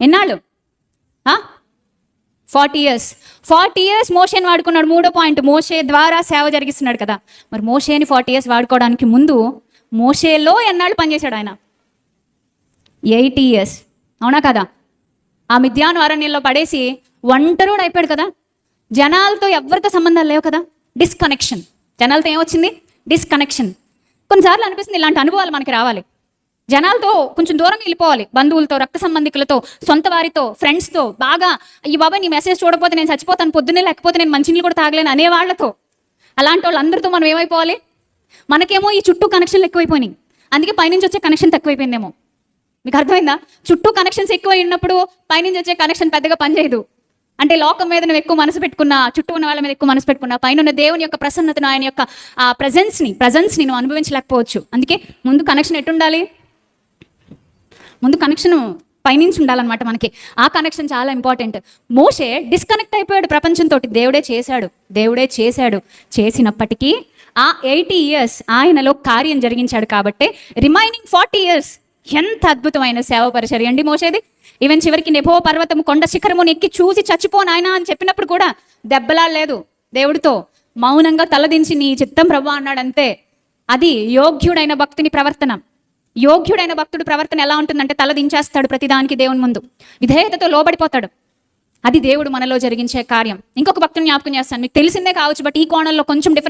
ఎన్నాళ్ళు? Forty years. Forty years మోషేని వాడుకున్నాడు మూడో పాయింట్. మోషే ద్వారా సేవ జరిగిస్తున్నాడు కదా. మరి మోషేని ఫార్టీ ఇయర్స్ వాడుకోవడానికి ముందు మోషేలో ఎన్నాళ్ళు పనిచేశాడు ఆయన? Eighty years. అవునా కదా? ఆ మిథ్యాను అరణ్యంలో పడేసి ఒంటరుడు అయిపోయాడు కదా. జనాలతో ఎవరితో సంబంధాలు లేవు కదా. డిస్కనెక్షన్. జనాలతో ఏమొచ్చింది? డిస్కనెక్షన్. కొన్నిసార్లు అనిపిస్తుంది ఇలాంటి అనుభవాలు మనకి రావాలి. జనాలతో కొంచెం దూరం వెళ్ళిపోవాలి. బంధువులతో రక్త సంబంధికులతో సొంత వారితో ఫ్రెండ్స్తో. బాగా ఈ బాబా నీ మెసేజ్ చూడకపోతే నేను చచ్చిపోతాను. పొద్దున్నే లేకపోతే నేను మంచినీళ్ళు కూడా తాగలేను అనే వాళ్ళతో. అలాంటి వాళ్ళందరితో మనం ఏమైపోవాలి? మనకేమో ఈ చుట్టూ కనెక్షన్లు ఎక్కువైపోయినాయి. అందుకే పైనుంచి వచ్చే కనెక్షన్ తక్కువైపోయిందేమో. మీకు అర్థమైందా? చుట్టూ కనెక్షన్స్ ఎక్కువ ఉన్నప్పుడు పైనుంచి వచ్చే కనెక్షన్ పెద్దగా పనిచేయదు. అంటే లోకం మీద నువ్వు ఎక్కువ మనసు పెట్టుకున్నా చుట్టూ ఉన్న వాళ్ళ మీద ఎక్కువ మనసు పెట్టుకున్నా పైన ఉన్న దేవుని యొక్క ప్రసన్నతను ఆయన యొక్క ఆ ప్రజెన్స్ని ప్రజెన్స్ని నువ్వు అనుభవించలేకపోవచ్చు. అందుకే ముందు కనెక్షన్ ఎట్టుండాలి? ముందు కనెక్షన్ పైనుంచి ఉండాలన్నమాట మనకి. ఆ కనెక్షన్ చాలా ఇంపార్టెంట్ మోషే డిస్కనెక్ట్ అయిపోయాడు ప్రపంచంతో దేవుడే చేశాడు. దేవుడే చేశాడు. చేసినప్పటికీ ఆ ఎయిటీ ఇయర్స్ ఆయనలో కార్యం జరిగించాడు కాబట్టి రిమైనింగ్ ఫార్టీ ఇయర్స్ ఎంత అద్భుతమైన సేవ పరిచర్య అండి మోసేది ఈవెన్ చివరికి నెబో పర్వతము కొండ శిఖరముని ఎక్కి చూసి చచ్చిపోనాయనా అని చెప్పినప్పుడు కూడా దెబ్బలాడలేదు దేవుడితో. మౌనంగా తలదించి నీ చిత్తం ప్రభా అన్నాడంతే. అది యోగ్యుడైన భక్తిని ప్రవర్తన. యోగ్యుడైన భక్తుడు ప్రవర్తన ఎలా ఉంటుందంటే తల దించేస్తాడు ప్రతిదానికి దేవుని ముందు. విధేయతతో లోబడిపోతాడు. అది దేవుడు మనలో జరిగించే కార్యం. ఇంకొక భక్తుని జ్ఞాపకం చేస్తాను. మీకు తెలిసిందే కావచ్చు బట్ ఈ కోణంలో కొంచెం డిఫరెంట్